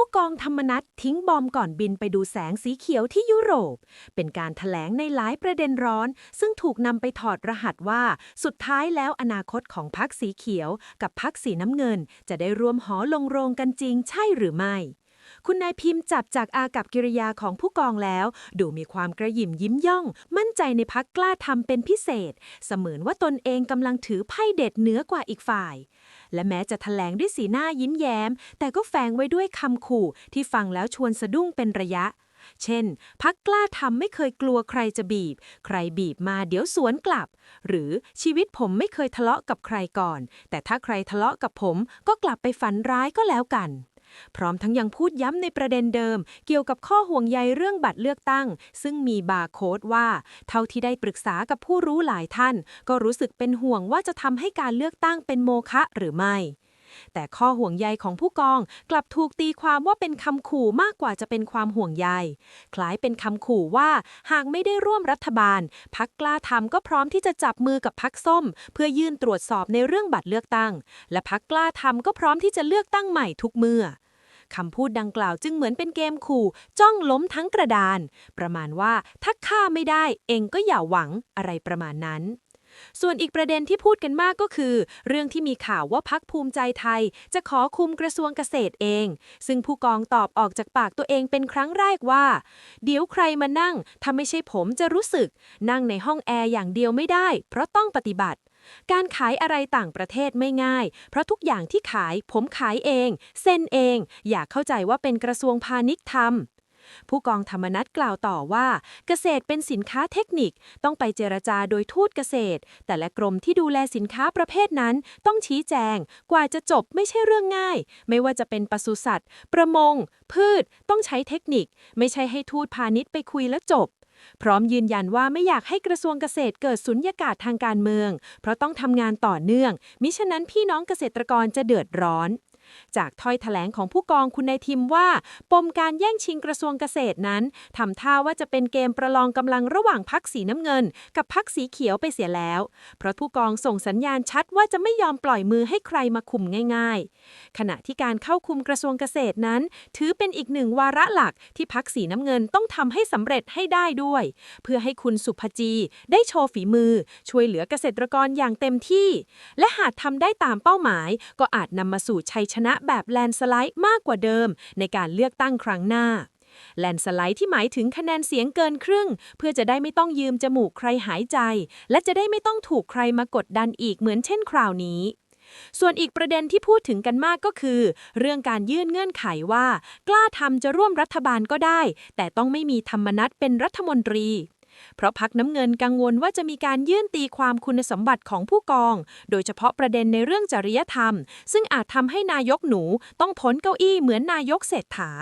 ผู้กองธรรมนัตทิ้งบอมก่อนบินไปดูแสงสีเขียวที่ยุโรป เป็นการถแถลงในหลายประเด็นร้อน ซึ่งถูกนำไปถอดรหัสว่า สุดท้ายแล้วอนาคตของพักสีเขียว กับพักสีน้ำเงิน จะได้รวมหอลงโรงกันจริงใช่หรือไม่ คุณนายพิมพ์จับจากอากับกิริยาของผู้กองแล้ว ดูมีความกระหยิ่มยิ้มย่อง มั่นใจในพักกล้าทำเป็นพิเศษ เสมือนว่าตนเองกำลังถือไพ่เด็ดเหนือกว่าอีกฝ่าย และแม้จะแถลงด้วยสีหน้ายิ้มแย้ม แต่ก็แฝงไว้ด้วยคำขู่ที่ฟังแล้วชวนสะดุ้งเป็นระยะเช่น พักกล้าทำไม่เคยกลัวใครจะบีบ ใครบีบมาเดี๋ยวสวนกลับ หรือชีวิตผมไม่เคยทะเลาะกับใครก่อน แต่ถ้าใครทะเลาะกับผมก็กลับไปฝันร้ายก็แล้วกัน พร้อมทั้งยังพูดย้ำในประเด็นเดิม เกี่ยวกับข้อห่วงใยเรื่องบัตรเลือกตั้ง ซึ่งมีบาร์โค้ดว่า เท่าที่ได้ปรึกษากับผู้รู้หลายท่าน ก็รู้สึกเป็นห่วงว่าจะทำให้การเลือกตั้งเป็นโมฆะหรือไม่แต่ข้อห่วงใยของผู้กองกลับถูกตีความว่าเป็นคำขู่มากกว่าจะเป็นความห่วงใย คล้ายเป็นคำขู่ว่าหากไม่ได้ร่วมรัฐบาล พักกล้าทำก็พร้อมที่จะจับมือกับพักส้ม เพื่อยื่นตรวจสอบในเรื่องบัตรเลือกตั้ง และพักกล้าทำก็พร้อมที่จะเลือกตั้งใหม่ทุกเมื่อ คำพูดดังกล่าวจึงเหมือนเป็นเกมขู่ จ้องล้มทั้งกระดาน ประมาณว่าถ้าฆ่าไม่ได้ เองก็อย่าหวังอะไรประมาณนั้นส่วนอีกประเด็นที่พูดกันมากก็คือ เรื่องที่มีข่าวว่าพักภูมิใจไทย จะขอคุมกระทรวงเกษตรเอง ซึ่งผู้กองตอบออกจากปากตัวเองเป็นครั้งแรกว่า เดี๋ยวใครมานั่งถ้าไม่ใช่ผมจะรู้สึก นั่งในห้องแอร์อย่างเดียวไม่ได้ เพราะต้องปฏิบัติการขายอะไรต่างประเทศไม่ง่าย เพราะทุกอย่างที่ขายผมขายเอง เซ็นเอง อย่าเข้าใจว่าเป็นกระทรวงพาณิชย์ทำผู้กองธรรมนัฐกล่าวต่อว่า เกษตรเป็นสินค้าเทคนิคต้องไปเจรจาโดยทูตเกษตร แต่ละกรมที่ดูแลสินค้าประเภทนั้น ต้องชี้แจง กว่าจะจบไม่ใช่เรื่องง่าย ไม่ว่าจะเป็นปศุสัตว์ ประมง พืช ต้องใช้เทคนิค ไม่ใช่ให้ทูตพาณิชย์ไปคุยแล้วจบ พร้อมยืนยันว่าไม่อยากให้กระทรวงเกษตรเกิดสุญญากาศทางการเมือง เพราะต้องทำงานต่อเนื่อง มิฉะนั้นพี่น้องเกษตรกรจะเดือดร้อน จากถ้อยแถลงของผู้กองคุณนายทิมว่า ปมการแย่งชิงกระทรวงเกษตรนั้นทำท่าว่าจะเป็นเกมประลองกำลังระหว่างพักสีน้ำเงิน กับพักสีเขียวไปเสียแล้ว เพราะผู้กองส่งสัญญาณชัดว่าจะไม่ยอมปล่อยมือให้ใครมาคุมง่าย ๆ ขณะที่การเข้าคุมกระทรวงเกษตรนั้น ถือเป็นอีกหนึ่งวาระหลักที่พักสีน้ำเงินต้องทำให้สำเร็จให้ได้ด้วย เพื่อให้คุณสุภจีได้โชว์ฝีมือ ช่วยเหลือเกษตรกรอย่างเต็มที่ และหากทำได้ตามเป้าหมาย ก็อาจนำมาสู่ชัยชนะแบบแลนสไลด์มากกว่าเดิม ในการเลือกตั้งครั้งหน้า แลนสไลด์ที่หมายถึงคะแนนเสียงเกินครึ่ง เพื่อจะได้ไม่ต้องยืมจมูกใครหายใจ และจะได้ไม่ต้องถูกใครมากดดันอีกเหมือนเช่นคราวนี้ส่วนอีกประเด็นที่พูดถึงกันมากก็คือ เรื่องการยื่นเงื่อนไขว่า กล้าทำจะร่วมรัฐบาลก็ได้ แต่ต้องไม่มีธรรมนัตเป็นรัฐมนตรี เพราะพักน้ำเงินกังวลว่าจะมีการยื่นตีความคุณสมบัติของผู้กอง โดยเฉพาะประเด็นในเรื่องจริยธรรม ซึ่งอาจทำให้นายกหนูต้องพ้นเก้าอี้เหมือนนายกเศรษฐา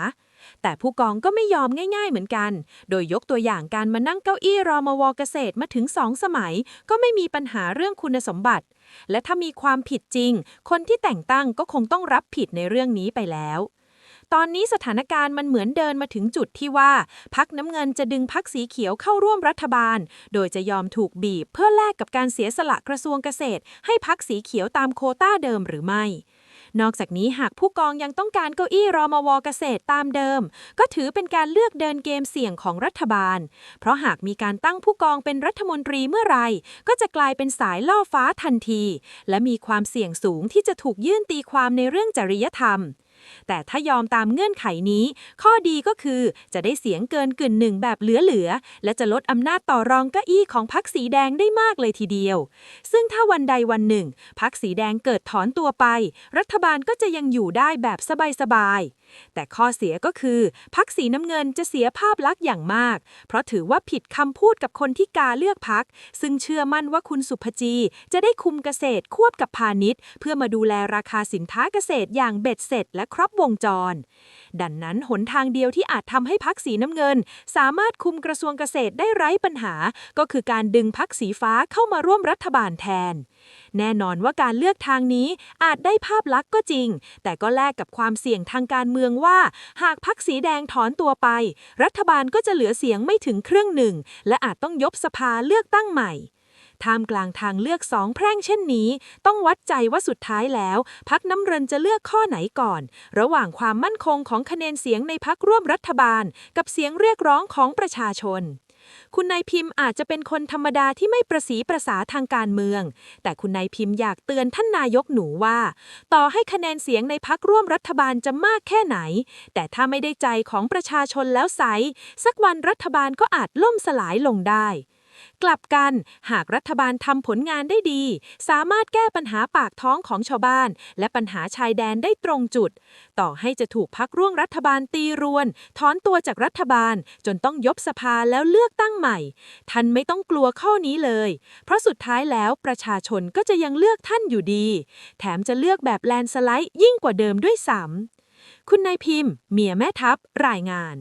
แต่ผู้กองก็ไม่ยอมง่ายๆเหมือนกัน โดยยกตัวอย่างการมานั่งเก้าอี้รอมวเกษตรมาถึงสองสมัย ก็ไม่มีปัญหาเรื่องคุณสมบัติ และถ้ามีความผิดจริง คนที่แต่งตั้งก็คงต้องรับผิดในเรื่องนี้ไปแล้ว ตอนนี้สถานการณ์มันเหมือนเดินมาถึงจุดที่ว่าพักน้ำเงินจะดึงพักสีเขียวเข้าร่วมรัฐบาล โดยจะยอมถูกบีบเพื่อแลกกับการเสียสละกระทรวงเกษตร ให้พักสีเขียวตามโคต้าเดิมหรือไม่ นอกจากนี้หากผู้กองยังต้องการเก้าอี้รอมวเกษตรตามเดิม ก็ถือเป็นการเลือกเดินเกมเสี่ยงของรัฐบาล เพราะหากมีการตั้งผู้กองเป็นรัฐมนตรีเมื่อไหรก็จะกลายเป็นสายล่อฟ้าทันที และมีความเสี่ยงสูงที่จะถูกยื่นตีความในเรื่องจริยธรรม แต่ถ้ายอมตามเงื่อนไขนี้ ข้อดีก็คือจะได้เสียงเกินกึ่งหนึ่งแบบเหลือๆ และจะลดอำนาจต่อรองเก้าอี้ของพักสีแดงได้มากเลยทีเดียว ซึ่งถ้าวันใดวันหนึ่ง พักสีแดงเกิดถอนตัวไป รัฐบาลก็จะยังอยู่ได้แบบสบายๆ แต่ข้อเสียก็คือพักสีน้ำเงินจะเสียภาพลักษณ์อย่างมาก เพราะถือว่าผิดคำพูดกับคนที่กาเลือกพัก ซึ่งเชื่อมั่นว่าคุณสุภจี จะได้คุมเกษตรควบกับพาณิชย์ เพื่อมาดูแลราคาสินค้าเกษตรอย่างเบ็ดเสร็จและครบวงจร ดังนั้นหนทางเดียวที่อาจทำให้พักสีน้ำเงิน สามารถคุมกระทรวงเกษตรได้ไร้ปัญหา ก็คือการดึงพักสีฟ้าเข้ามาร่วมรัฐบาลแทน แน่นอนว่าการเลือกทางนี้อาจได้ภาพลักษณ์ก็จริง แต่ก็แลกกับความเสี่ยงทางการเมืองว่า หากพักสีแดงถอนตัวไป รัฐบาลก็จะเหลือเสียงไม่ถึงครึ่งหนึ่ง และอาจต้องยบสภาเลือกตั้งใหม่ ท่ามกลางทางเลือกสองแพร่งเช่นนี้ ต้องวัดใจว่าสุดท้ายแล้ว พักน้ำเรินจะเลือกข้อไหนก่อน ระหว่างความมั่นคงของคะแนนเสียงในพักร่วมรัฐบาล กับเสียงเรียกร้องของประชาชนคุณนายพิมพ์อาจจะเป็นคนธรรมดาที่ไม่ประสีประสาทางการเมือง แต่คุณนายพิมพ์อยากเตือนท่านนายกหนูว่า ต่อให้คะแนนเสียงในพักร่วมรัฐบาลจะมากแค่ไหน แต่ถ้าไม่ได้ใจของประชาชนแล้วไซสักวันรัฐบาลก็อาจล่มสลายลงได้ กลับกันหากรัฐบาลทำผลงานได้ดี สามารถแก้ปัญหาปากท้องของชาวบ้าน และปัญหาชายแดนได้ตรงจุด ต่อให้จะถูกพักร่วงรัฐบาลตีรวน ถอนตัวจากรัฐบาลจนต้องยบสภาแล้วเลือกตั้งใหม่ ท่านไม่ต้องกลัวข้อนี้เลย เพราะสุดท้ายแล้วประชาชนก็จะยังเลือกท่านอยู่ดี แถมจะเลือกแบบแลนสไลด์ยิ่งกว่าเดิมด้วยซ้ำคุณนายพิมพ์ เมียแม่ทัพรายงาน